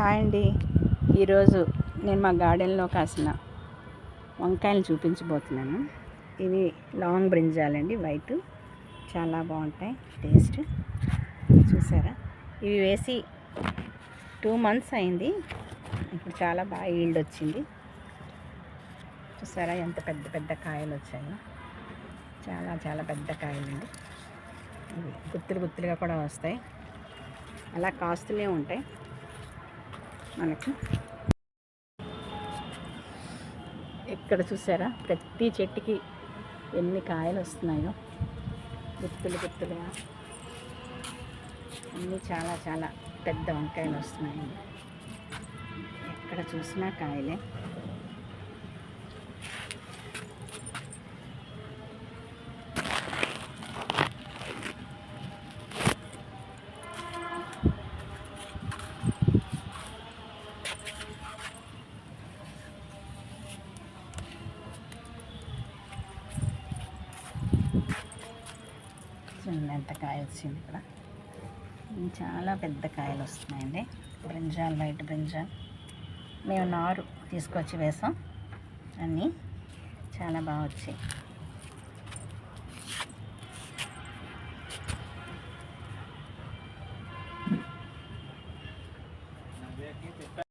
Hi అండి. ఈరోజు నేను మా గార్డెన్లో కాసిన వంకాయలు చూపించబోతున్నాను. ఇవి లాంగ్ బ్రింజాలండి వైట్. చాలా బాగుంటాయి టేస్ట్. చూసారా? ఇవి వేసి టూ మంత్స్ అయింది. ఇప్పుడు చాలా బాగా ఈల్డ్ వచ్చింది. చూసారా? ఎంత పెద్ద పెద్ద కాయలు వచ్చాయో. చాలా చాలా పెద్ద కాయలండి. ఇవి గుత్తులు గుత్తులుగా కూడా వస్తాయి. అలా కాస్తూనే ఉంటాయి. మనకి. ఇక్కడ చూసారా? ప్రతి చెట్టుకి ఎన్ని కాయలు వస్తున్నాయో. గుత్తులు గుత్తులుగా. అన్నీ చాలా చాలా పెద్ద వంకాయలు వస్తున్నాయి. ఎక్కడ చూసినా కాయలే. చూడండి ఎంత కాయ వచ్చింది ఇక్కడ. చాలా పెద్ద కాయలు వస్తున్నాయండి. Brinjal white brinjal. మేము నారు తీసుకొచ్చి వేసాం. అన్నీ చాలా బాగా వచ్చాయి.